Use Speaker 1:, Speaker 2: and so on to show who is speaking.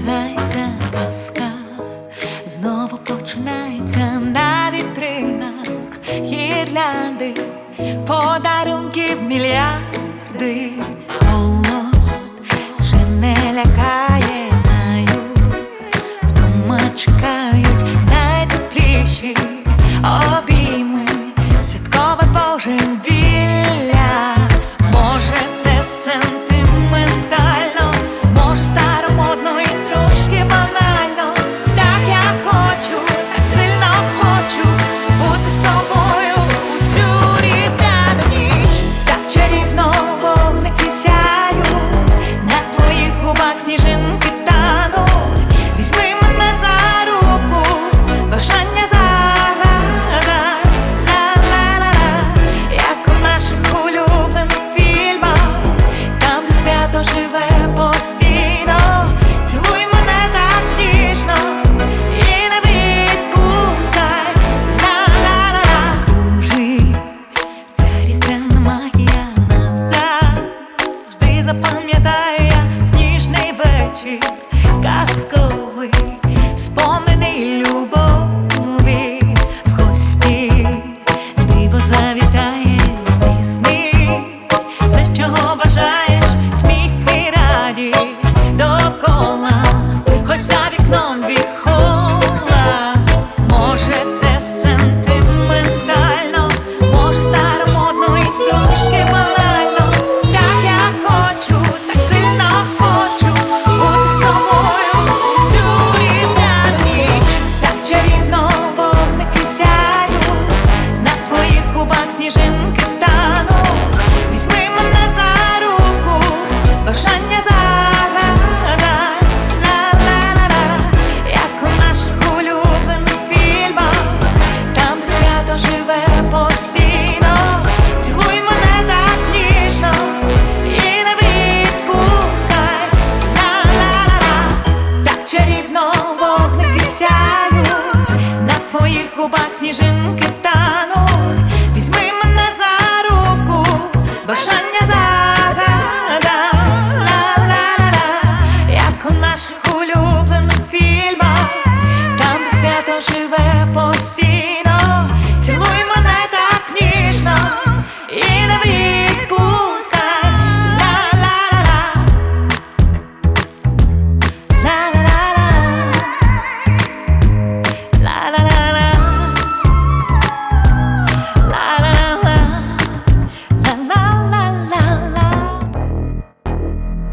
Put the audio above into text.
Speaker 1: Вдягається казка, знову починається на вітринах гірлянди, подарунків мільярди. казковий, сповнений любові в гості диво завіт. губах сніжинки тануть, візьми мене за руку, бажання загада, ла ла ла як у наших улюблених фільмах, там свято живе постійно.